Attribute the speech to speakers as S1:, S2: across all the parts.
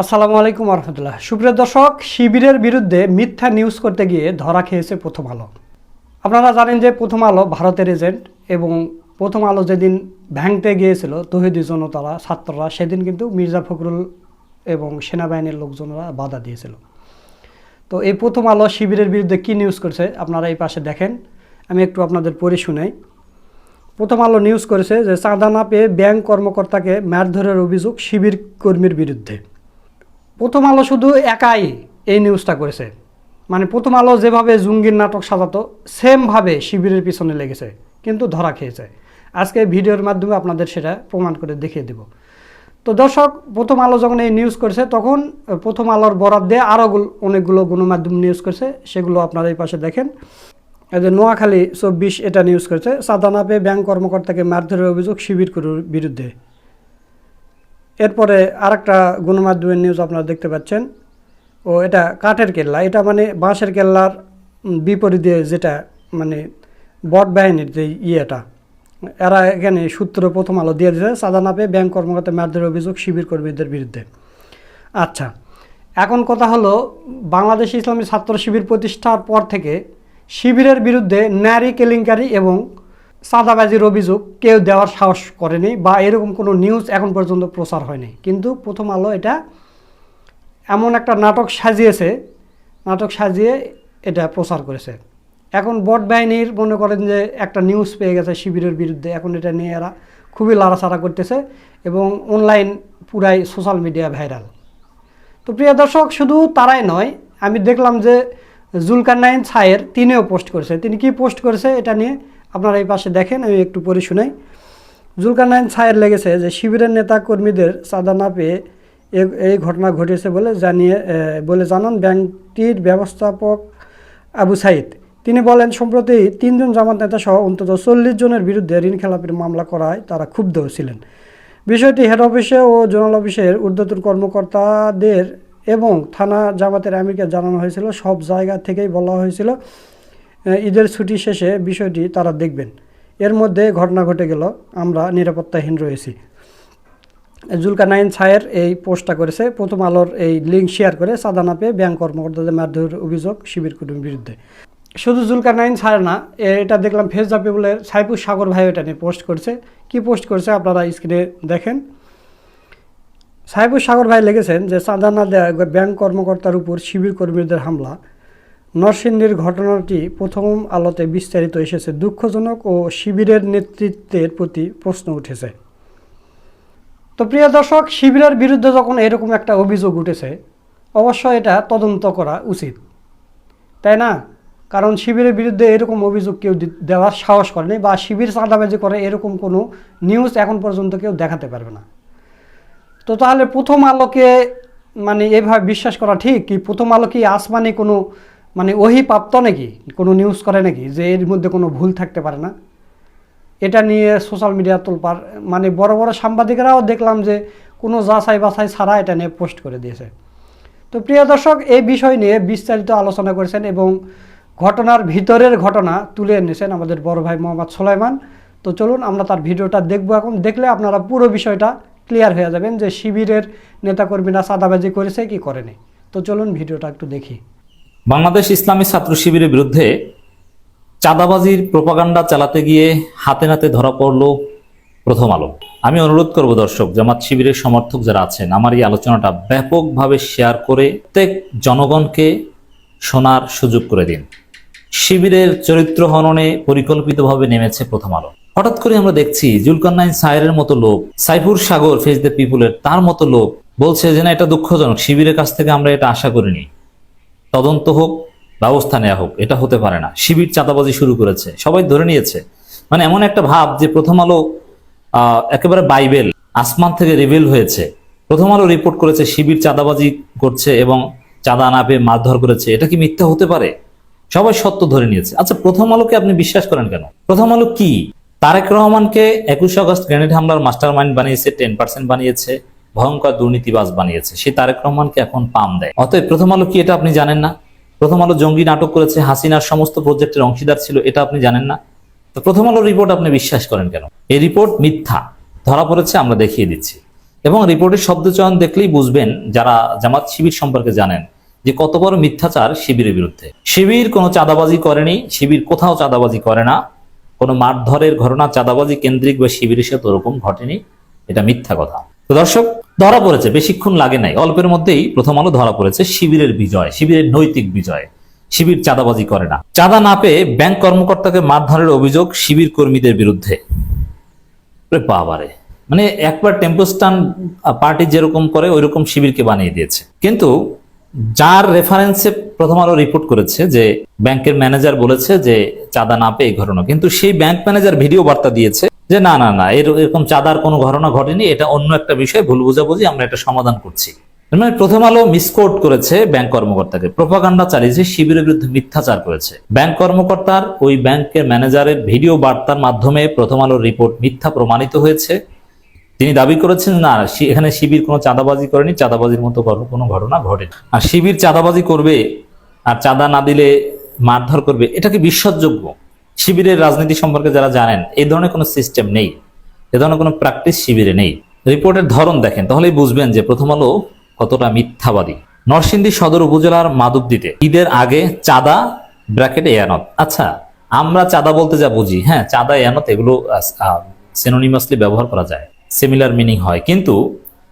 S1: আসসালামু আলাইকুম রহমতুল্লাহ সুপ্রিয় দর্শক, শিবিরের বিরুদ্ধে মিথ্যা নিউজ করতে গিয়ে ধরা খেয়েছে প্রথম আলো। আপনারা জানেন যে প্রথম আলো ভারতের এজেন্ট এবং প্রথম আলো যেদিন ভ্যাংতে গিয়েছিল, তহিদি জনতারা, ছাত্ররা, সেদিন কিন্তু মির্জা ফখরুল এবং সেনাবাহিনীর লোকজনরা বাধা দিয়েছিল। তো এই প্রথম আলো শিবিরের বিরুদ্ধে কী নিউজ করছে, আপনারা এই পাশে দেখেন। আমি একটু আপনাদের পড়ে শুনাই। প্রথম আলো নিউজ করেছে যে চাঁদা না পেয়ে ব্যাংক কর্মকর্তাকে মারধরের অভিযোগ শিবির কর্মীর বিরুদ্ধে। প্রথম আলো শুধু একাই এই নিউজটা করেছে। মানে প্রথম আলো যেভাবে জুঙ্গির নাটক সাজাতো সেমভাবে শিবিরের পিছনে লেগেছে, কিন্তু ধরা খেয়েছে। আজকে ভিডিওর মাধ্যমে আপনাদের সেটা প্রমাণ করে দেখিয়ে দেব। তো দর্শক, প্রথম আলো যখন এই নিউজ করেছে, তখন প্রথম আলোর বরাদ দিয়ে আরও অনেকগুলো গণমাধ্যম নিউজ করেছে। সেগুলো আপনারা এই পাশে দেখেন। এই যে নোয়াখালী চব্বিশ এটা নিউজ করেছে। সাদানা পেয়ে ব্যাংক কর্মকর্তাকে মারধরের অভিযোগ শিবির বিরুদ্ধে। এরপরে আরেকটা গণমাধ্যমের নিউজ আপনারা দেখতে পাচ্ছেন। ও এটা কাঠের কেল্লা। এটা মানে বাঁশের কেল্লার বিপরীতে যেটা মানে বট বাহিনীর যে ইয়েটা। এরা এখানে সূত্র প্রথম আলো দিয়ে দিয়েছে সাদা না পেয়ে ব্যাংক কর্মকর্তা মারধরের অভিযোগ শিবির কর্মীদের বিরুদ্ধে। আচ্ছা এখন কথা হলো, বাংলাদেশ ইসলামী ছাত্র শিবির প্রতিষ্ঠার পর থেকে শিবিরের বিরুদ্ধে নারী কেলেঙ্কারি এবং চাঁদাবাজির অভিযোগ কেউ দেওয়ার সাহস করেনি বা এরকম কোনো নিউজ এখন পর্যন্ত প্রচার হয়নি। কিন্তু প্রথম আলো এটা এমন একটা নাটক সাজিয়েছে, নাটক সাজিয়ে এটা প্রচার করেছে। এখন বট বাহিনীর মনে করেন যে একটা নিউজ পেয়ে গেছে শিবিরের বিরুদ্ধে, এখন এটা নিয়ে এরা খুবই লাড়াচাড়া করতেছে এবং অনলাইন পুরাই সোশ্যাল মিডিয়া ভাইরাল তো প্রিয় দর্শক, শুধু তারাই নয়, আমি দেখলাম যে জুলকার নাইন ছায়ের তিনিও পোস্ট করেছে। তিনি কি পোস্ট করেছে এটা নিয়ে আপনারা এই পাশে দেখেন, আমি একটু পড়ে শুনাই। জুলকারনাইন ছায়ের লেগেছে যে, শিবিরের নেতা কর্মীদের চাঁদা না পেয়ে এই ঘটনা ঘটেছে বলে জানিয়ে বলে জানান ব্যাংকটির ব্যবস্থাপক আবু সাইদ। তিনি বলেন, সম্প্রতি তিনজন জামাত নেতা সহ অন্তত চল্লিশ জনের বিরুদ্ধে ঋণ খেলাপির মামলা করায় তারা ক্ষুব্ধ ছিলেন। বিষয়টি হেড অফিসে ও জোনাল অফিসের ঊর্ধ্বতন কর্মকর্তাদের এবং থানা জামাতের আমিরকে জানানো হয়েছিল। সব জায়গা থেকেই বলা হয়েছিল ঈদের ছুটি শেষে বিষয়টি তারা দেখবেন। এর মধ্যে ঘটনা ঘটে গেল, আমরা নিরাপত্তাহীন রয়েছি। জুলকানাইন ছায়ের এই পোস্টটা করেছে। প্রথম আলোর এই লিঙ্ক শেয়ার করে সাদা না পেয়ে ব্যাংক কর্মকর্তাদের মারধরের অভিযোগ শিবির কুটুমের বিরুদ্ধে। শুধু জুলকানাইন ছায়ের না এটা দেখলাম ফেস দ্য সাইফুর সাগর ভাই এটা নিয়ে পোস্ট করছে। কি পোস্ট করছে আপনারা স্ক্রিনে দেখেন। সাহেবুর সাগর ভাই লিখেছেন যে চাঁদা না ব্যাংক কর্মকর্তার উপর শিবির কর্মীদের হামলা। নরসিংদীর ঘটনাটি প্রথম আলোতে বিস্তারিত এসেছে। দুঃখজনক ও শিবিরের নেতৃত্বের প্রতি প্রশ্ন উঠেছে। তো প্রিয় দর্শক, শিবিরের বিরুদ্ধে যখন এরকম একটা অভিযোগ উঠেছে অবশ্যই এটা তদন্ত করা উচিত। তাই না? কারণ শিবিরের বিরুদ্ধে এরকম অভিযোগ কেউ দেওয়ার সাহস করেনি বা শিবির চাঁদাবাজি করে এরকম কোনো নিউজ এখন পর্যন্ত কেউ দেখাতে পারবে না। তো তাহলে প্রথম আলোকে মানে এভাবে বিশ্বাস করা ঠিক? কি প্রথম আলো কি আসমানে কোনো মানে ওহি প্রাপ্ত নাকি? কোনো নিউজ করে নাকি যে এর মধ্যে কোনো ভুল থাকতে পারে না? এটা নিয়ে সোশ্যাল মিডিয়া তোলপার মানে বড় বড় সাংবাদিকরাও দেখলাম যে কোনো যাচাই বাছাই ছাড়া এটা নিয়ে পোস্ট করে দিয়েছে। তো প্রিয় দর্শক, এই বিষয় নিয়ে বিস্তারিত আলোচনা করেছেন এবং ঘটনার ভিতরের ঘটনা তুলে এনেছেন আমাদের বড় ভাই মোহাম্মদ সোলাইমান। তো চলুন আমরা তার ভিডিওটা দেখব এখন। দেখলে আপনারা পুরো বিষয়টা ক্লিয়ার হয়ে যাবেন যে শিবিরের নেতাকর্মীরা চাঁদাবাজি করেছে কি করেনি। তো চলুন ভিডিওটা একটু দেখি।
S2: বাংলাদেশ ইসলামী ছাত্র শিবিরের বিরুদ্ধে চাঁদাবাজির প্রপাগান্ডা চালাতে গিয়ে হাতে নাতে ধরা পড়ল প্রথম আলো। আমি অনুরোধ করব দর্শক, জামাত শিবিরের সমর্থক যারা আছেন, আমার এই আলোচনাটা ব্যাপকভাবে শেয়ার করে প্রত্যেক জনগণকে শোনার সুযোগ করে দিন। শিবিরের চরিত্র হননে পরিকল্পিতভাবে নেমেছে প্রথম আলো। হঠাৎ করে আমরা দেখছি জুলকান্নাইন সায়ের মতো লোক, সাইফুর সাগর ফেস দ্য পিপুলের তার মতো লোক বলছে যে, না, এটা দুঃখজনক, শিবিরের কাছ থেকে আমরা এটা আশা করিনি। তদন্ত হোক, ব্যবস্থা নেওয়া হোক, এটা হতে পারে না। শিবির চাঁদাবাজি শুরু করেছে, সবাই ধরে নিয়েছে। মানে এমন একটা ভাব যে প্রথম আলো একেবারে বাইবেল, আসমান থেকে রিভিল হয়েছে। প্রথম আলো রিপোর্ট করেছে শিবির চাঁদাবাজি করছে এবং চাঁদা না পেয়ে মারধর করেছে। এটা কি মিথ্যা হতে পারে? সবাই সত্য ধরে নিয়েছে। আচ্ছা প্রথম আলোকে আপনি বিশ্বাস করেন কেন? প্রথম আলো কি? তারেক রহমানকে একুশে আগস্ট গ্রেনেড হামলার মাস্টার মাইন্ড বানিয়েছে, টেন পার্সেন্ট বানিয়েছে। ভয়ঙ্কর দুর্নীতিবাজ বানিয়েছে। সে তারেক রহমানকে এখন পাম দেয়। অতএব প্রথম আলো কি এটা আপনি জানেন না? প্রথম আলো জঙ্গি নাটক করেছে, হাসিনার সমস্ত প্রজেক্টের অংশীদার ছিল, এটা আপনি জানেন না? তো প্রথম আলো রিপোর্ট আপনি বিশ্বাস করেন কেন? এই রিপোর্ট মিথ্যা। ধরা পড়েছে, আমরা দেখিয়ে দিচ্ছি। এবং রিপোর্টের শব্দচয়ন দেখলেই বুঝবেন যারা জামাত শিবির সম্পর্কে জানেন যে কত বড় মিথ্যাচার শিবিরের বিরুদ্ধে। শিবির কোনো চাঁদাবাজি করেনি, শিবির কোথাও চাঁদাবাজি করে না। কোনো মারধরের ঘটনা, চাঁদাবাজি কেন্দ্রিক বা শিবিরের সাথে ওরকম ঘটেনি। এটা মিথ্যা কথা। তো দর্শক, ধরা পড়েছে, বেশিক্ষণ লাগে নাই। অল্পের মধ্যেই প্রথম আলো ধরা পড়েছে শিবিরের বিজয়, শিবিরের নৈতিক বিজয়। শিবির চাঁদাবাজি করে না। চাঁদা না পেয়ে ব্যাংক কর্মকর্তাকে মারধরের অভিযোগ শিবির কর্মীদের বিরুদ্ধে। বাবারে। মানে একবার টেম্পো স্টান পার্টি যেরকম করে, ওইরকম শিবিরকে বানিয়ে দিয়েছে। কিন্তু যার রেফারেন্সে প্রথম আলো রিপোর্ট করেছে যে ব্যাংকের ম্যানেজার বলেছে যে চাঁদা না পেয়ে এই ঘটনা। কিন্তু সেই ব্যাংক ম্যানেজার ভিডিও বার্তা দিয়েছে যে না না না এর- এরকম চাঁদার কোনো ঘটনা ঘটেনি, এটা অন্য একটা বিষয় ভুল বোঝাবুঝি, আমরা এটা সমাধান করছি। মানে প্রথম আলো মিসকোট করেছে ব্যাংক কর্মকর্তাকে। প্রোপাগান্ডা চালিয়েছে, শিবিরের বিরুদ্ধে মিথ্যাচার করেছে। ব্যাংক কর্মকর্তার, ওই ব্যাংকের ম্যানেজারের ভিডিও বার্তার মাধ্যমে প্রথম আলোর রিপোর্ট মিথ্যা প্রমাণিত হয়েছে। তিনি দাবি করেছেন, না এখানে শিবির কোনো চাঁদাবাজি করেনি, চাঁদাবাজির মতো ঘট- কোনো ঘটনা ঘটেনি। আর শিবির চাঁদাবাজি করবে, আর চাঁদা না দিলে মারধর করবে, এটা কি বিশ্বাসযোগ্য শিবিরের রাজনীতি সম্পর্কে যারা জানেন, এই ধরনের কোনো সিস্টেম নেই। এ ধরনের কোনো প্র্যাকটিস শিবিরে নেই। রিপোর্টের ধরন দেখেন, তাহলেই বুঝবেন যে প্রথম আলো কতটা মিথ্যাবাদী। নরসিংদী সদর উপজেলার মাধবদীতে ঈদের আগে চাঁদা ব্র্যাকেট এয়ানত আচ্ছা আমরা চাঁদা বলতে যা বুঝি হ্যাঁ চাঁদা, এয়ানত এগুলো সেনোনিমাসলি ব্যবহার করা যায়। সিমিলার মিনিং হয়। কিন্তু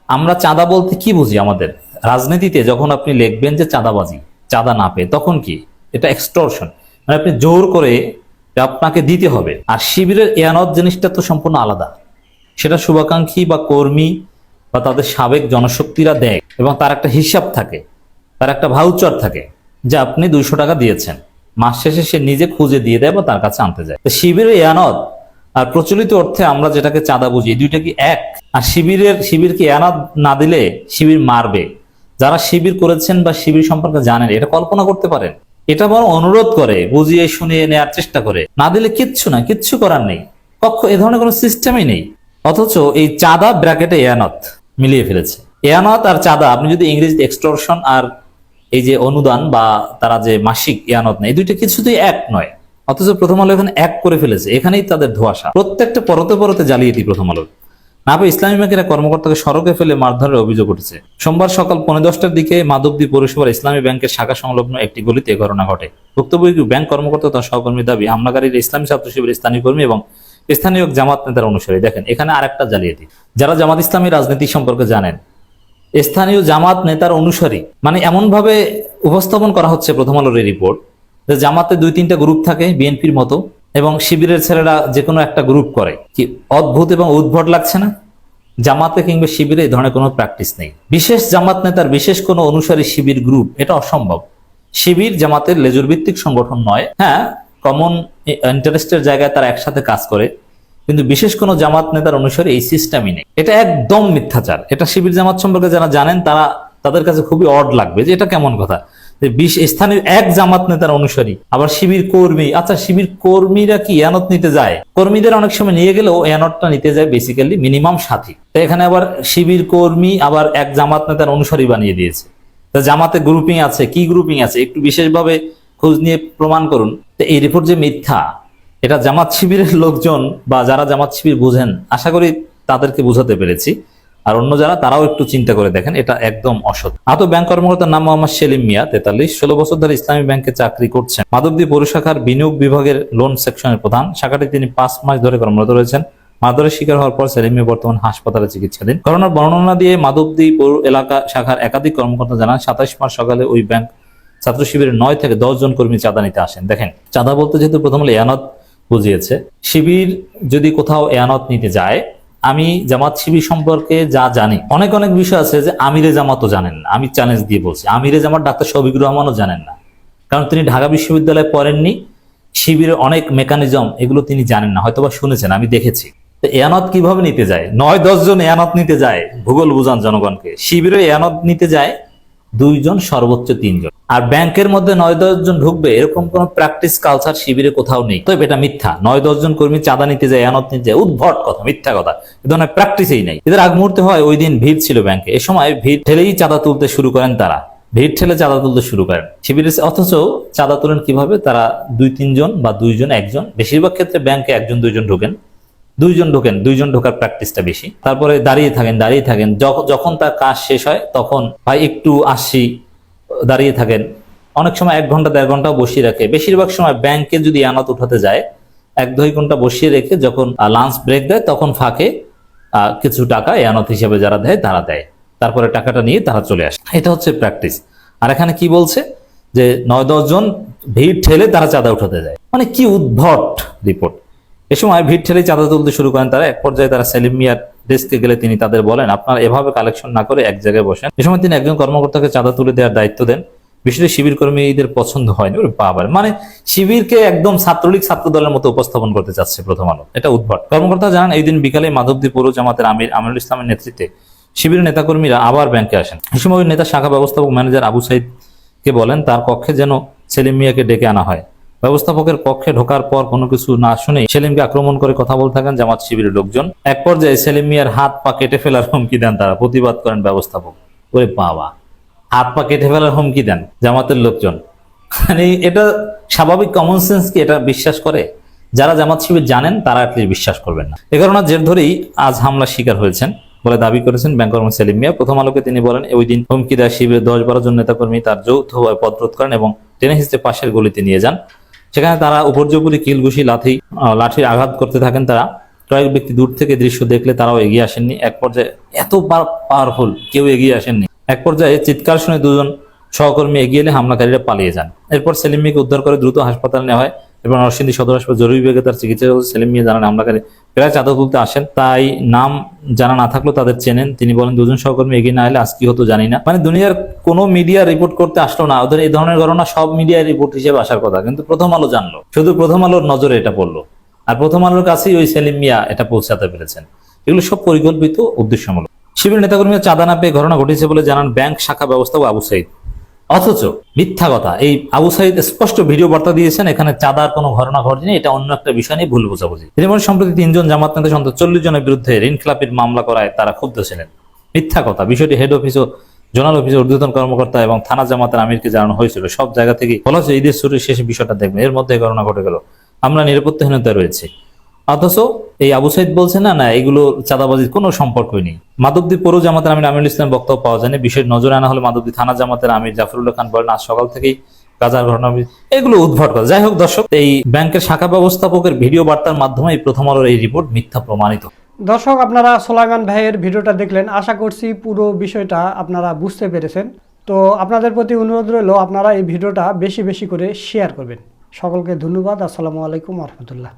S2: আমরা চাঁদা বলতে কি বুঝি আমাদের? রাজনীতিতে যখন আপনি লিখবেন যে চাঁদাবাজি, চাঁদা না পেয়ে, তখন কি? এটা এক্সটর্শন মানে আপনি জোর করে আপনাকে দিতে হবে। আর শিবিরের এয়ানত জিনিসটা তো সম্পূর্ণ আলাদা। সেটা শুভাকাঙ্ক্ষী বা কর্মী বা তাদের সাবেক জনশক্তিরা দেয় এবং তার একটা হিসাব থাকে, তার একটা ভাউচার থাকে যে আপনি দুইশো টাকা দিয়েছেন। মাস শেষে সে নিজে খুঁজে দিয়ে দেয় বা তার কাছে আনতে যায়। শিবিরের এয়ানত আর প্রচলিত অর্থে আমরা যেটাকে চাঁদা বুঝি দুইটা কি এক? আর শিবিরের, শিবিরকে এয়ানত না দিলে শিবির মারবে। যারা শিবির করেছেন বা শিবির সম্পর্কে জানেন, এটা কল্পনা করতে পারেন। এটা বড় অনুরোধ করে, বুঝিয়ে শুনিয়ে নেওয়ার চেষ্টা করে। না দিলে কিচ্ছু না, কিচ্ছু করার নেই। কক্ষ এ ধরনের কোনো সিস্টেমই নেই। অথচ এই চাঁদা ব্র্যাকেটে এয়ানত মিলিয়ে ফেলেছে। এয়ানত আর চাঁদা, আপনি যদি ইংরেজিতে এক্সটর্শন আর এই যে অনুদান বা তারা যে মাসিক ইয়ানত নেই দুইটা কিছুতেই এক নয়। অথচ প্রথম আলো এখানে এক করে ফেলেছে। এখানেই তাদের ধোয়াশা। প্রত্যেকটা পরতে পরতে জালিয়াতি প্রথম আলোর না পেয়ে ইসলামী ব্যাংকের কর্মকর্তাকে সড়কে ফেলে মারধরের অভিযোগ উঠেছে। সোমবার সকাল পৌনে দশটার দিকে মাধবদী পৌরসভার ইসলামী ব্যাংকের শাখা সংলগ্ন একটি গলিতে ঘটনা ঘটে। ভুক্তভোগী ব্যাংক কর্মকর্তা তার সহকর্মী দাবি হামলাকারীর ইসলামী ছাত্র শিবিরের স্থানীয় কর্মী এবং স্থানীয় জামাত নেতার অনুসারী। দেখেন, এখানে আরেকটা জালিয়াতি। যারা জামাত ইসলামী রাজনীতি সম্পর্কে জানেন, স্থানীয় জামাত নেতার অনুসারী মানে এমন ভাবে উপস্থাপন করা হচ্ছে প্রথম আলোর রিপোর্ট, যে জামাতে দুই তিনটা গ্রুপ থাকে, বিএনপির মতো এবং শিবিরের ছেলেরা যে কোনো একটা গ্রুপ করে। কি অদ্ভুত এবং উদ্ভট লাগছে না? জামাতে কিংবা শিবিরে এই ধরনের কোনো প্র্যাকটিস নেই। বিশেষ জামাত নেতার বিশেষ কোনো অনুসারী শিবির গ্রুপ এটা অসম্ভব। শিবির জামাতের লেজুর ভিত্তিক সংগঠন নয়। হ্যাঁ কমন ইন্টারেস্টের জায়গায় তারা একসাথে কাজ করে, কিন্তু বিশেষ কোনো জামাত নেতার অনুসারে এই সিস্টেমই নেই। এটা একদম মিথ্যাচার। এটা শিবির জামাত সম্পর্কে যারা জানেন, তারা তাদের কাছে খুবই অড লাগবে যে এটা কেমন কথা। যে বিশ স্থানীয় এক জামাত নেতার অনুসারী, আবার শিবির কর্মী। আচ্ছা শিবির কর্মীরা কি এয়ানত নিতে যায়? কর্মীদের অনেক সময় নিয়ে গেলেও এয়ানতটা নিতে যায় বেসিক্যালি মিনিমাম সাথী তো এখানে আবার শিবির কর্মী আবার এক জামাত নেতার অনুসারী বানিয়ে দিয়েছে। তা জামাতে গ্রুপিং আছে, কি গ্রুপিং আছে? একটু বিশেষভাবে খোঁজ নিয়ে প্রমাণ করুন। তো এই রিপোর্ট যে মিথ্যা, এটা জামাত শিবিরের লোকজন বা যারা জামাত শিবির বুঝেন, আশা করি তাদেরকে বুঝাতে পেরেছি। আর অন্য যারা, তারাও একটু চিন্তা করে দেখেন, এটা একদম অসৎ। আহত ব্যাংক কর্মকর্তার নাম মোহাম্মদ সেলিম মিয়া, তেতাল্লিশ, ষোলো বছর ধরে ইসলামী ব্যাংকে চাকরি করছেন। মাধবদী পৌরশাখার বিনিয়োগ বিভাগের লোন সেকশনের প্রধান। শাখাটি তিনি পাঁচ মাস ধরে কর্মরত রয়েছেন। মাদরের শিকার হওয়ার পর সেলিম মিয়া বর্তমান হাসপাতালে চিকিৎসাধীন। করোনার বর্ণনা দিয়ে মাধবদী পৌর এলাকা শাখার একাধিক কর্মকর্তা জানান, সাতাশ মাস সকালে ওই ব্যাংক ছাত্র শিবিরের নয় থেকে দশ জন কর্মী চাঁদা নিতে আসেন। দেখেন, চাঁদা বলতে যেহেতু প্রথম এয়ানত বুঝিয়েছে, শিবির যদি কোথাও এয়ানত নিতে যায় আমি জামাত শিবির সম্পর্কে যা জানি, অনেক অনেক বিষয় আছে যে আমিরে জামাতও জানেন না। আমি চ্যালেঞ্জ দিয়ে বলছি, আমিরে জামাত ডাক্তার শফিক রহমানও জানেন না। কারণ তিনি ঢাকা বিশ্ববিদ্যালয়ে পড়েননি, শিবিরের অনেক মেকানিজম এগুলো তিনি জানেন না, হয়তোবা শুনেছেন, আমি দেখেছি। তো এয়ানত কীভাবে নিতে যায়? নয়, দশ জন এয়ানত নিতে যায়, ভূগোল বুঝান জনগণকে। শিবিরে এয়ানত নিতে যায় দুইজন, সর্বোচ্চ তিনজন। আর ব্যাংকের মধ্যে নয় জন ঢুকবে, এরকম কোন প্র্যাকটিস কালচার শিবিরে কোথাও নেই। তো এটা মিথ্যা। নয় জন কর্মী চাঁদা নিতে যায় এয়ানত নিতে যায়, উদ্ভট কথা, মিথ্যা কথা। এ ধরনের প্র্যাকটিসই নেই। এদের আগ মুহূর্তে হয়, ওই দিন ভিড় ছিল ব্যাংকে। এ সময় ভিড় ঠেলেই চাঁদা তুলতে শুরু করেন তারা। ভিড় ঠেলে চাঁদা তুলতে শুরু করেন। শিবিরের অথচ চাঁদা তোলেন কীভাবে? তারা দুই, তিনজন বা দুইজন, একজন। বেশিরভাগ ক্ষেত্রে ব্যাংকে একজন, দুইজন ঢোকেন। দুইজন ঢোকেন, দুইজন ঢোকার প্র্যাকটিসটা বেশি। তারপরে দাঁড়িয়ে থাকেন দাঁড়িয়ে থাকেন। যখ- যখন তার কাজ শেষ হয়, তখন ভাই একটু আসি, দাঁড়িয়ে থাকেন। অনেক সময় এক ঘণ্টা, দেড় ঘণ্টা বসিয়ে রাখে। বেশিরভাগ সময় ব্যাংকে যদি আনাত উঠাতে যায়, এক দুই ঘণ্টা বসিয়ে রেখে যখন লাঞ্চ ব্রেক দেয়, তখন ফাঁকে কিছু টাকা এয়ানত হিসেবে যারা দেয়, তারা দেয়। তারপরে টাকাটা নিয়ে তারা চলে আসে। এটা হচ্ছে প্র্যাকটিস আর এখানে কি বলছে? যে নয় দশ জন ভিড় ঠেলে তারা চাঁদা উঠাতে যায়। মানে কি উদ্ভট রিপোর্ট এ সময় ভিড় ঠেলে চাঁদা তুলতে শুরু করেন তারা। এক পর্যায়ে তারা সেলিম মিয়ার ডেস্কে গেলে তিনি তাদের বলেন, আপনারা এভাবে কালেকশন না করে এক জায়গায় বসেন। এ সময় তিনি একজন কর্মকর্তাকে চাঁদা তুলে দেওয়ার দায়িত্ব দেন। বিষয়টি শিবির কর্মীদের পছন্দ হয়নি। বাবার মানে শিবিরকে একদম ছাত্রলীগ ছাত্র দলের মতো উপস্থাপন করতে চাচ্ছে প্রথম আলো। এটা উদ্ভট। কর্মকর্তা জানান, এই দিন বিকালে মাধবদী পৌর জামাতের আমির আমিরুল ইসলামের নেতৃত্বে শিবিরের নেতাকর্মীরা আবার ব্যাংকে আসেন। এ সময় নেতা শাখা ব্যবস্থাপক ম্যানেজার আবু সাইদ কে বলেন, তার কক্ষে যেন সেলিম মিয়াকে ডেকে আনা হয়। ব্যবস্থাপকের কক্ষে ঢোকার পর কোনো কিছু না শুনে সেলিমকে আক্রমণ করে কথা বলতে থাকেন জামাত শিবিরের লোকজন। এক পর্যায়ে সেলিম মিয়ার হাত পা কেটে ফেলার হুমকি দেন তারা। প্রতিবাদ করেন ব্যবস্থাপক। ওরে বাবা, হাত পা কেটে ফেলার হুমকি দেন জামাতের লোকজন। মানে এটা স্বাভাবিক কমন সেন্স কি? এটা বিশ্বাস করে? যারা জামাত শিবির জানেন, তারা অ্যাটলিস্ট বিশ্বাস করবেন না। এ কারণে জের ধরেই আজ হামলার শিকার হয়েছেন বলে দাবি করেছেন ব্যাংক কর্মী সেলিম মিয়া। প্রথম আলোকে তিনি বলেন, ওই দিন হুমকি দেয় শিবিরের দশ বারো জন নেতাকর্মী তার যৌথভাবে পদরোধ করেন এবং টেনে হিসেবে পাশের গলিতে নিয়ে যান। সেখানে তারা উপর্যুপরি কিলঘুষি লাঠি লাঠির আঘাত করতে থাকেন তারা। কয়েক ব্যক্তি দূর থেকে দৃশ্য দেখলে তারাও এগিয়ে আসেননি। এক পর্যায়ে এত পাওয়ারফুল কেউ এগিয়ে আসেননি। এক পর্যায়ে চিৎকার শুনে দুজন সহকর্মী এগিয়ে এলে হামলাকারীরা পালিয়ে যান। এরপর সেলিমিকে উদ্ধার করে দ্রুত হাসপাতালে নেওয়া হয়। এবং নরসিংদী সদর হাসপাতাল জরুরি বিভাগে তার চিকিৎসা চলছে। সেলিম মিয়া জানান হামলাকারী প্রায় চাঁদা তুলতে আসেন, তাই নাম জানা না থাকলেও তাদের চেনেন। তিনি বলেন, দুজন সহকর্মী এগিয়ে না এলে আজ কি হতো জানি না। মানে দুনিয়ার কোনো মিডিয়া রিপোর্ট করতে আসলো না। ওদের এই ধরনের ঘটনা সব মিডিয়া রিপোর্ট হিসেবে আসার কথা। কিন্তু প্রথম আলো জানলো। শুধু প্রথম আলোর নজরে এটা পড়ল। আর প্রথম আলোর কাছেই ওই সেলিম মিয়া এটা পৌঁছাতে পেরেছেন। এগুলো সব পরিকল্পিত উদ্দেশ্যমূলক। শিবির নেতাকর্মীরা চাঁদা না পেয়ে ঘটনা ঘটেছে বলে জানান ব্যাংক শাখা ব্যবস্থাপক আবু সাইদ। অথচ মিথ্যা কথা। এই আবু সাইদ স্পষ্ট ভিডিও বার্তা দিয়েছেন, এখানে চাঁদার কোনো ঘটনা ঘটেনি, এটা অন্য একটা বিষয় নিয়ে ভুল বোঝাবুঝি। বলেন সম্প্রতি তিনজন জামাত নেতা সন্ত চল্লিশ জনের বিরুদ্ধে ঋণ খেলাপির মামলা করায় তারা ক্ষুব্ধ ছিলেন। মিথ্যা কথা, বিষয়টি হেড অফিস ও জোনাল অফিসের ঊর্ধ্বতন কর্মকর্তা এবং থানা জামাতের আমিরকে জানানো হয়েছিল। সব জায়গা থেকে বলা হচ্ছে ঈদের শুরুর শেষে বিষয়টা দেখবেন। এর মধ্যে ঘটনা ঘটে গেল। আমরা নিরাপত্তাহীনতায় রয়েছে। অথচ এই আবু সাইদ বলছে, না না, এগুলো চাঁদাবাজির কোনো সম্পর্কই নেই মাধবদী পৌর জামাতের আমির আমিরুল ইসলাম বক্তব্য পাওয়া যায়নি। বিষয় নজরে আনা হলে মাধবদী থানা জামাতের আমির জাফরুল্লাহ খান বলেন, আজ সকাল থেকেই গাজার ঘটনা এগুলো উদ্ভট কথা। যাই হোক দর্শক, এই ব্যাংকের শাখা ব্যবস্থাপকের ভিডিও বার্তার মাধ্যমে এই প্রথম আলোর এই রিপোর্ট মিথ্যা প্রমাণিত।
S1: দর্শক, আপনারা সোলাইমান ভাইয়ের ভিডিওটা দেখলেন। আশা করছি পুরো বিষয়টা আপনারা বুঝতে পেরেছেন। তো আপনাদের প্রতি অনুরোধ রইল, আপনারা এই ভিডিওটা বেশি বেশি করে শেয়ার করবেন। সকলকে ধন্যবাদ। আসসালামু আলাইকুম রহমতুল্লাহ।